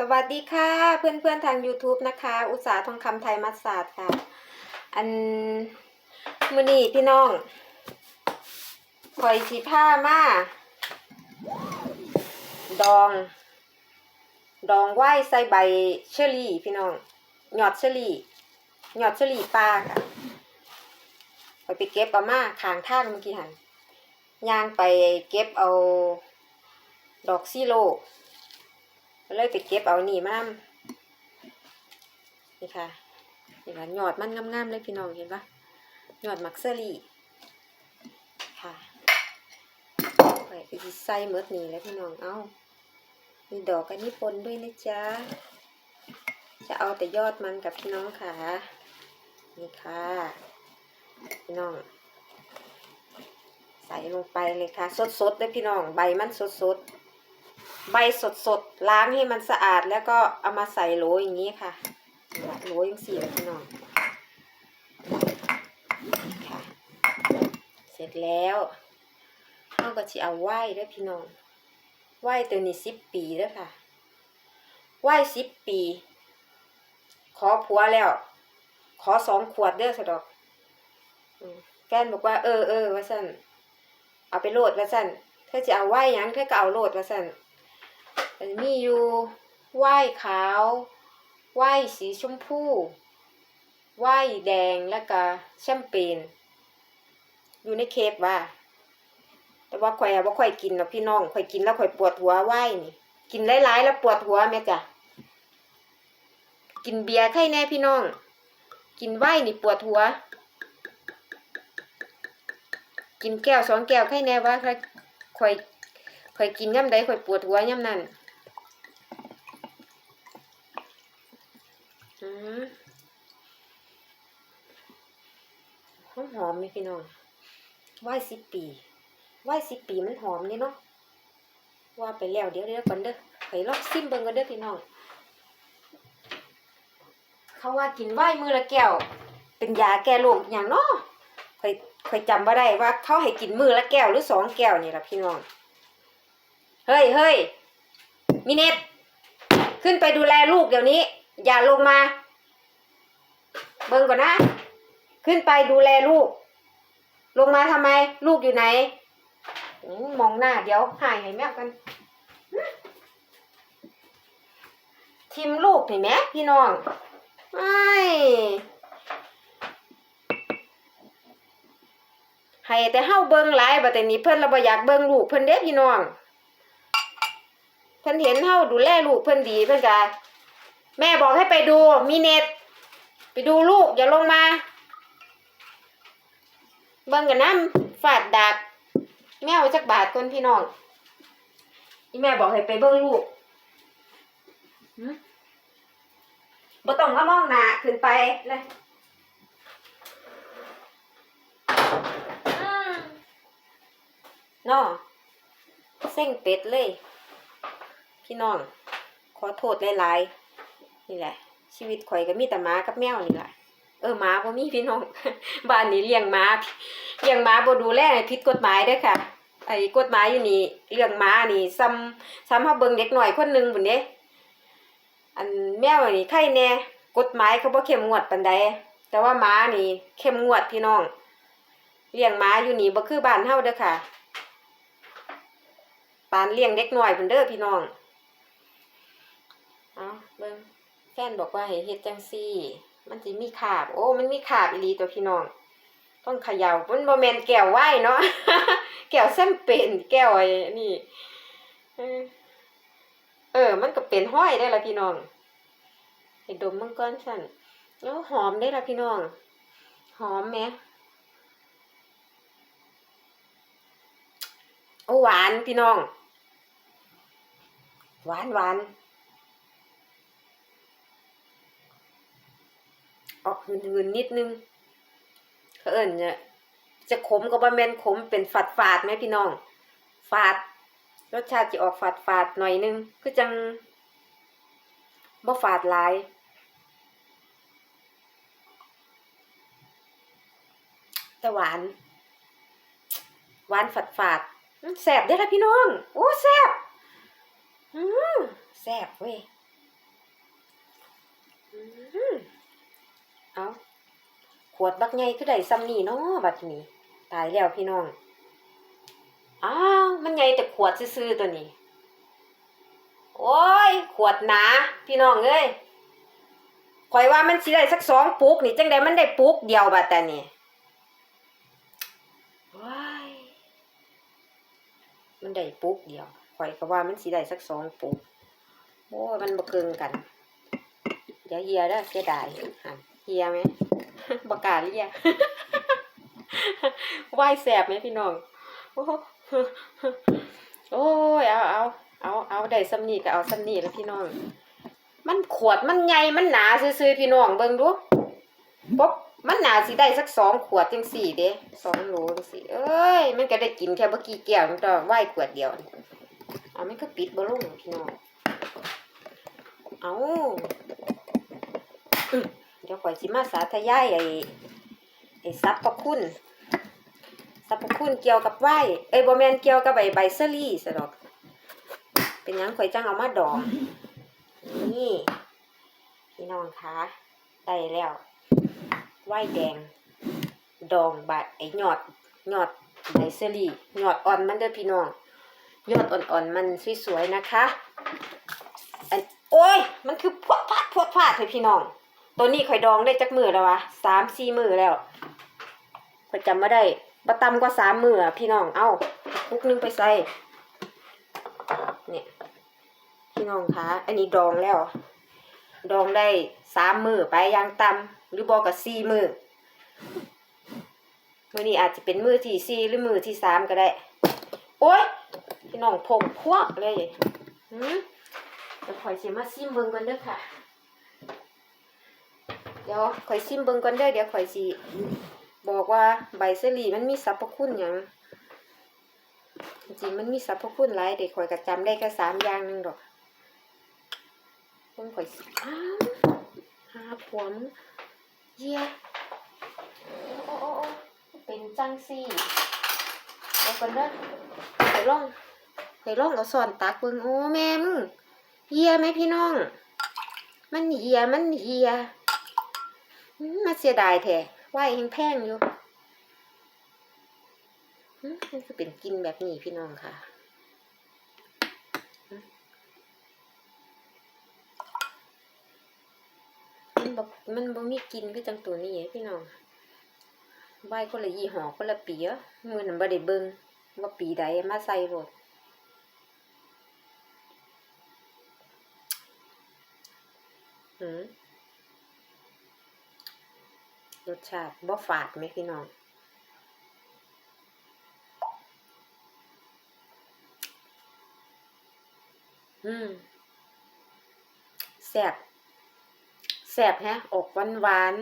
สวัสดีค่ะ เพื่อนๆทาง YouTube นะคะ อุตสาหทองคำไทยมัสสาดค่ะ อันมือนี้พี่น้องคอยสีผ้ามา ดอง ดองไหว้ใส่ใบเชอรี่ พี่น้อง หยอดเชอรี่ หยอดเชอรี่ปลาค่ะคอยไปเก็บเอามาขางท่างเมื่อกี้หันย่างไปเก็บเอา ดอกซีโร่ เลยไปเก็บเอานี่มานำนี่ค่ะนี่ค่ะหยอดมันงามๆเลยพี่น้องเห็นปะหยอดมักเซอรี่ค่ะไปไใส่เมดนี่แล้วพี่น้องเอามีดอกอันนี้ปนด้วยนะจ๊ะจะเอาแต่ยอดมันกับพี่น้องค่ะนี่ค่ะ พี่น้อง ใส่ลงไปเลยค่ะ สดๆเลยพี่น้อง ใบมันสดๆ ใบสดๆล้างให้มันสะอาดแล้วก็เอามาใส่โหลอย่างนี้ค่ะโหลย่างสี่เลยพี่น้องค่ะ เสร็จแล้วเราก็จะเอาไหว้ด้วยพี่น้องไหว้ตัวนี้สิบปีด้วยค่ะไหว้สิบปี ขอผัวแล้ว ขอสองขวดเด้อสะดอกแฟนบอกว่าเออเออว่าสั่นเอาไปโหลดว่าสั่นเธอจะเอาไหว้ยังเธอก็เอาโหลดว่าสั่น มันมีอยู่ไหว้ขาวไหว้สีชมพูไหว้แดงแล้วก็แชมเปญอยู่ในเคปว่า แต่ว่าข่อยอะบ่ค่อยกินหรอกพี่น้องข่อยกินแล้วข่อยปวดหัวไหว้นี่ กินหลายๆแล้วปวดหัวแม่จ้ะกินเบียร์ไข่แน่พี่น้อง กินไหว้นี่ปวดหัว กินแก้วสองแก้วไข่แน่ว่าข่อยข่อยข่อยกินย่ำใดข่อยปวดหัวย่ำนั้น อืมหอ มหอมไหมพี่น้องไหว้สิบปีไหว้สิบปีมันหอมนี่เนาะว่าไปแล้วเดี๋ยวเดี๋ยวก่อนเด้อไปลองซิมเบิ่งกันเด้อพี่น้องเขาว่ากินไหว้มือละแก้ว เป็นยาแก้โรคอย่างเนาะเคยเคยจำบ่ได้ว่าเขาให้กินมือละแก้วหรือสองแก้วนี่ละพี่น้องเฮ้ยเฮ้ยมิเนตขึ้นไปดูแลลูกเดี๋ยวนี้ อย่าลงมา เบิ่งก่อนนะ ขึ้นไปดูแลลูก ลงมาทำไม ลูกอยู่ไหนมมองหน้าเดี๋ยวหายให้แม่กัน ทิมลูกเห็นไหมพี่น้องไอ้ให้แต่เฮาเบิ่งหลายบัดแต่นี้เพิ่นเราบ่อยากเบิ่งลูกเพิ่นเด้พี่น้อง เพิ่นเห็นเฮาดูแลลูกเพิ่นดีเพิ่นก็แม่บอกให้ไปดูมีเน็ต ไปดูลูกอย่าลงมา เบิ่งกันน้ำฝาดดากแมวจักบาทคนพี่น้องอีแม่บอกให้ไปเบิ่งลูกหึบ่ต้องมามองหน้าขึ้นไปเลยอืมเนาะเส้งเป็ดเลย พี่น้อง ขอโทษหลายๆนี่แหละ ชีวิตข่อยก็มีแต่หมากับแมวนี่แหละ เออหมาบ่มีพี่น้องบ้านนี้เลี้ยงหมาเลี้ยงหมาบ่ดูแลให้ผิดกฎหมายเด้อค่ะ ไอ้กฎหมายอยู่นี่เลี้ยงหมานี่ซ้ำซ้ำเฮาเบิ่งเด็กหน้อยคนหนึงพุ่นเด้อันแมวนี่ใครแน่กฎหมายเขาบ่เข้มงวดปานใดแต่ว่าหมานี่เข้มงวดพี่น้องเลี้ยงหมาอยู่นี่บ่คือบ้านเฮาเด้อค่ะปานเลี้ยงเด็กหน้อยพุ่นเด้อพี่น้องเอาเบิ่งแฟนบอกว่าให้เฮ็ดจังซี่ มันสิมีขาบ โอ้มันมีขาบอีลีตัวพี่น้อง ต้องเขย่ามันบ่แม่นแก้วไว้เนาะแก้วแซมเปญแก้วไอ้นี่เออ มันก็เป็นห้อยได้ละพี่น้องให้ดมมันก่อนสั่นโอ้หอมได้ละพี่น้อง หอมแหมโอ้หวานพี่น้อง หวานหวาน ออกหืนๆนิดนึงเขาเอิญเนี่ยจะขมก็บ่แม่นขมเป็นฝาดฝาดไหมพี่น้อง ฝาด รสชาติจะออกฝาดฝาดหน่อยนึงคือจังบ่ฝาดหลายแต่หวาน หวานฝาดฝาดแซ่บได้ละพี่น้อง โอ้แซ่บอือแซ่บเว้ยอืม เอาขวดบักใหญ่คือได้ซ้ำนี่เนาะบัดนี้ ตายแล้วพี่น้อง อ้าว มันใหญ่แต่ขวดซื่อๆตัวนี้ โอ้ย ขวดหนา พี่น้องเอ้ยข่อยว่ามันสิได้สักสองปุกนี่จังใดมันได้ปุกเดียวบัดแต่นี่ว้ายมันได้ปุกเดียวข่อยก็ว่ามันสิได้สักสองปุกโอ้ยมันบ่เกินกัน เดี๋ยวเฮียเด้อเสียดายหัน เฮียไหมบกล้าเรียกไหวายแสบไหมพี่น้องโอ้โหโอ้ยเอาเอาเอาเอาได้ซ้ำนี่ก็เอาซ้ำนี่แล้วพี่น้อง มันขวดมันใหญ่มันหนาซื่อๆพี่น้องเบิ่งดูป๊บมันหนาสิได้สักสองขวดจังสี่เด้สองโหลจังสี่ เอ้ย มันก็ได้กินแค่บ่กี่แก้วมันก็ไหวขวดเดียวเอาไมันก็ปิดบ่ลงพี่น้อง เอา เดี๋ยวข่อยสิมาสาธยายไอ้ไอ้สรรพคุณสรรพคุณเกี่ยวกับไหวเอ้บ่แมนเกี่ยวกับใบใบเซอรี่ซะดอก เป็นยังข่อยจังเอามาดองนี่พี่น้องคะได้แล้วไหวแดง ดองใบไอ้ยอดยอดใบเซอรี่ยอดอ่อนมันเด้อพี่น้องยอดอ่อนๆมันสวยๆนะคะอันโอ้ยมันคือพวดพลาดพวดพลาดเลยพี่น้อง ตัวนี้ข่อยดองได้จักมือแล้ววะสามสี่มือแล้วข่อยจำไม่ได้บะตำกว่าสามมืออะพี่น้อง เอาพุกนึงไปใส่เนี่ยพี่น้องคะอันนี้ดองแล้ว ดองได้สามมือไปยางตำหรือบอกกับสี่มือมือนี้อาจจะเป็นมือที่สี่หรือมือที่สามก็ได้ โอ้ยพี่น้องพงพวกเลยหืมเดี๋ยวข่อยสิมาซิมเบิ่งก่อนเด้อค่ะ เดี๋ยวข่อยซิมเบิ่งก่อนเด้อเดี๋ยวข่อยสิบอกว่าใบเสลีมันมีสรรพคุณหยังจริงมันมีสรรพคุณหลายเด็กข่อยก็จำได้แค่สามอย่างนึงดอกเบิ่งข่อยสิอ้าวหาผัวมงเยี่ยโอ้โอ้โอ้เป็นจังซี่เดี๋ยวก่อนเด้อข่อยลองข่อยลองเอาซ่อนตักเบิ่งโอ้แม่มึงเฮียไหมพี่น้อง มันเฮียมันเฮียอื มาเสียดายแท้ไหวแห้งแพงอยู่มันคือเป็นกินแบบนี้พี่น้องค่ะมันบอกมันบ่มีกินคือจังตัวนี้เอ้พี่น้องไหวคนละยี่ห้อคนละปีอะมือหนั้นบ่ได้เบิ่งว่าปีใดมาใส่รถอืม รสชาติบ่ฝาดไหมพี่น้อง อืมแซ่บแซ่บแฮะ ออกหวานหวาน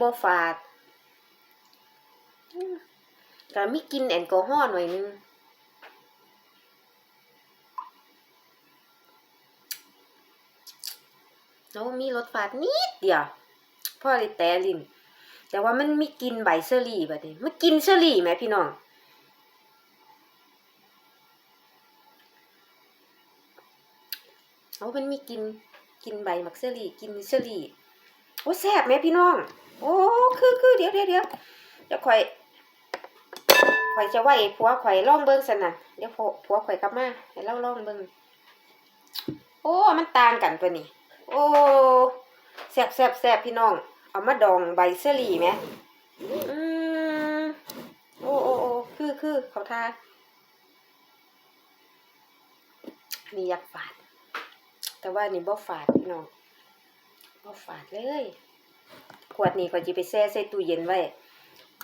บ่ฝาดอืมก็มีกินแอลกอฮอล์หน่อยนึงแล้วมีรสฝาดนิดเดียวพ่อเลยแต่ลิ้น แต่ว่ามันมีกินใบเชอรี่แบบนี้มันกินเชอรี่ไหมพี่น้องเอามันมีกินกินใบมักเชอรี่กินเชอรี่โอ้แซ่บไหมพี่น้อง โอ้คือคือเดี๋ยวเดี๋ยวเดี๋ยวเดี๋ยวข่อยข่อยจะไหวผัวข่อยล่องเบิ้งสนั่นเดี๋ยวผัวผัวข่อยกลับมาให้เล่าล่องเบิ้งโอ้ มันต่างกันตัวนี้ โอ้แซ่บแซ่บแซ่บพี่น้อง เอามาดองใบเสลีไหมอืมโอ้โอ้โอ้คือคือเขาทานี่อยากฝาด แต่ว่านี่บ่ฝาดพี่น้องบ่ฝาดเลย ขวดนี้ก็จะไปแช่ใส่ตู้เย็นไว้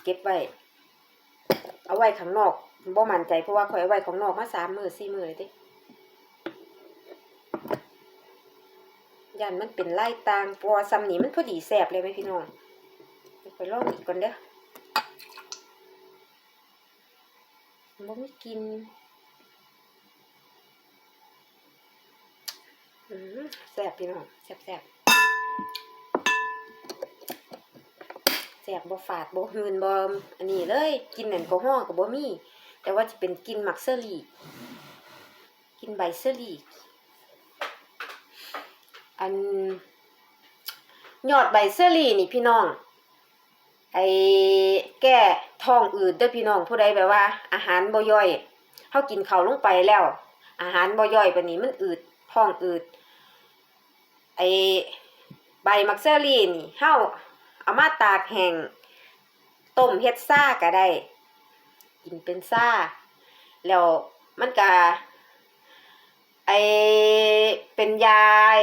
เก็บไว้ เอาไว้ข้างนอกบ่มั่นใจเพราะว่าข่อยเอาไว้ข้างนอกมาสามมือสี่มือเลยติ ยันมันเป็นไล่ตางเพราะว่าซ้ำนี้มันพอดีแสบเลยไหมพี่น้องไปลองอีกก่อนเด้อบ่มีกินอืมแสบพี่น้องแสบแสบแสบบ่ฝาดบ่หืนบ่อันนี้เลย กินแอลกอฮอล์กับบ่มี แต่ว่าจะเป็นกินมักเซอรี่ กินใบเซอรี่ อันยอดใบเซอรี่นี่พี่น้อง ไอ้แก้ท้องอืดเด้อพี่น้องผู้ใดแบบว่า อาหารบ่ย่อยเฮากินข้าวลงไปแล้ว อาหารบ่ย่อยปานนี้มันอืดท้องอืด ไอ้ใบมักเซอรี่นี่เฮาเอามาตากแห้งต้มเฮ็ดซ่าก็ได้ กินเป็นซ่า แล้วมันก็ไอเป็นยาไอ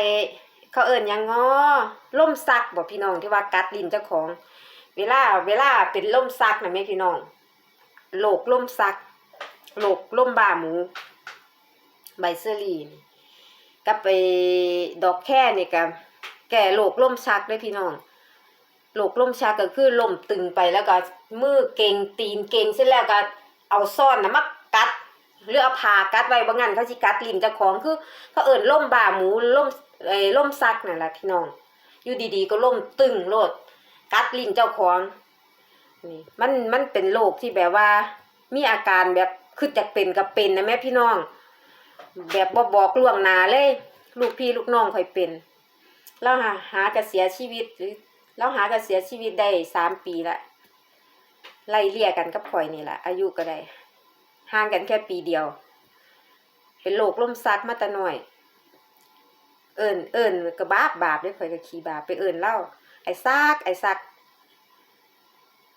เขาเอิ้นยังงอล่มซักบ่พี่น้องที่ว่ากัดลิ้นเจ้าของ เวลา เวลาเป็นล่มซักนะแม่พี่น้องโรคล่มซักโรคล่มบ้าหมู ใบเซอรี่นี่กับไปดอกแค่นี่ก็แก่โรคล่มชักด้อพี่น้องโรคล่มชักก็คือล่มตึงไปแล้วก็มือเก่งตีนเก่งเสร็จแล้วก็เอาซ่อนนะมากัดหรือเอาผ่ากัดไว้บ่งั้นเขาสิกัดลิ้นเจ้าของคือเขาเอิ้นล่มบ่าหมูล่ม ไอ้ล่มซักนั่นล่ะพี่น้อง อยู่ดีๆก็ล่มตึงโลด กัดลิ้นเจ้าของนี่มันมันเป็นโรคที่แบบว่า มีอาการแบบคือจะเป็นกับเป็นนะแม่พี่น้อง แบบบ่บอกล่วงหนาเลย ลูกพี่ลูกน้องค่อยเป็นแล้วหาหากระเสียชีวิตหรือแล้วหากระเสียชีวิตได้สามปีละไล่เลี่ยกันกับข่อยนี่แหละอายุก็ได้ห่างกันแค่ปีเดียว เป็นโรคล่มซักมาแตะน้อย เอิญเอิญก็บาปบาปเด้วยข่อยก็ขี้บาปไปเอิญเล่าไอ้ซักไอ้ซัก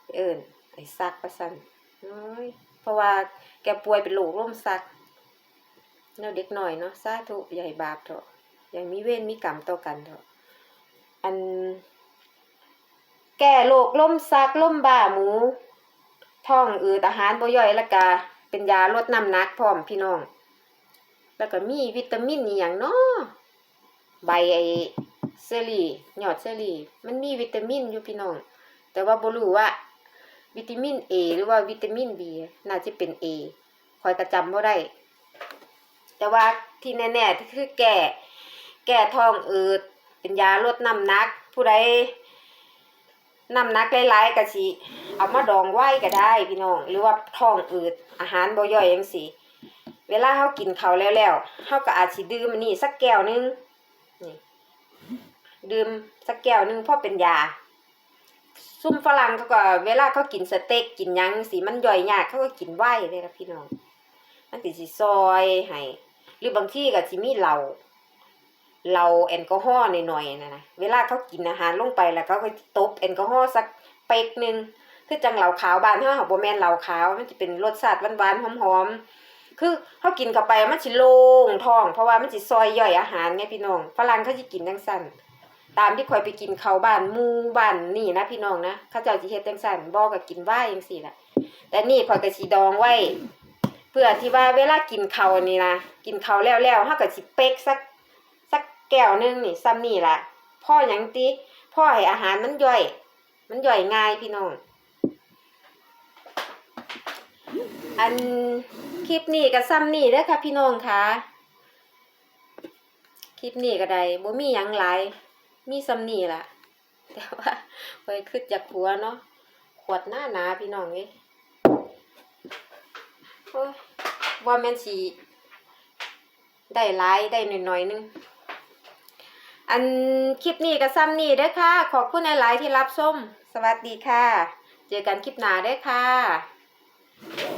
ไปเอิญไอ้ซักประสันโอ้ยเพราะว่าแกป่วยเป็นโรคล่มซักเนาะเด็กหน่อยเนาะสาธุอย่าให้บาปเถอะอย่ามีเวรมีกรรมต่อกันเถอะอัน แก้โรคล้มซักล้มบ้าหมู ท้องอืดอาหารบ่ย่อยล้วก็เป็นยาลดน้ำหนักพร้อมพี่น้อง แล้วก็มีวิตามินอีหยังเนาะ ใบไอ้เซอรี่ยอดเซรี่มันมีวิตามินอยู่พี่น้อง แต่ว่าบ่รู้ว่า วิตามิน A หรือว่าวิตามิน B น่าจะเป็น A คอยกระจำบ่ได้ แต่ว่าที่แน่ๆที่คือแก่ แก่ท้องอืดเป็นยาลดน้ำหนัก ผู้ใดน้ำหนักหลายๆก็สิเอามาดองไว้ก็ได้พี่น้อง หรือว่าท้องอืดอาหารบ่ย่อยจังซี่เวลาเฮากินข้าวแล้วแล้วเฮาก็อาจสิดื่มอันนี้สักแก้วนึง ดื่มสักแก้วหนึงเพราะเป็นยา ซุ่มฝรั่งเขาก็ เวลาเขากินสเต็กกินยังสิมันย่อยยากเขาก็กินไว้เลยนะพี่น้อง มันสิสิซอยให้หรือบางที่ก็สิมีเหล้าเหล้าแอลกอฮอล์หน่อยๆนะนะเวลาเขากินอาหารลงไปแล้วเขาก็ตบแอลกอฮอล์สักเป๊กหนึงคือจังเหล้าขาวบานเฮาเขาบ่แม่นเหล้าขาวมันสิเป็นรสชาติหวานๆหอมๆคือเขากินเข้าไปมันสิโล่งท้อง เพราะว่ามันสิซอยย่อยอาหารไงพี่น้องฝรั่งเขาสิกินจังซั่น ตามที่ข่อยไปกินเขาบ้านมูบ้านนี่นะพี่น้องนะเขาเจ้าสิเฮ็ดจังซั่นบ่ก็กินไว้จังซี่ละแต่นี่ข่อยก็สิดองไว้ เพื่อที่ว่าเวลากินเขานี่นะกินเขาแล้วแล้วเฮาก็สิเป๊กสักสักแก้วนึงนี่ซ้ำนี่ละพ่อหยังติพ่อให้อาหารมันย่อย มันย่อยง่ายพี่น้อง อันคลิปนี้ก็ซ้ำนี่เด้อค่ะพี่น้องค่ะคลิปนี้ก็ได้บ่มีหยังหลาย มีซ้ำนีล่ะ แต่ว่าไว้คิดจากหัวเนาะขวดหน้าหนาพี่น้องเอ้ยโอ้ยว่าแม่นสิได้หลายได้หน่อยๆนึงอันคลิปนี้ก็ซ้ำนี่เด้อค่ะ ขอบคุณหลายๆที่รับชม สวัสดีค่ะ เจอกันคลิปหน้าเด้อค่ะ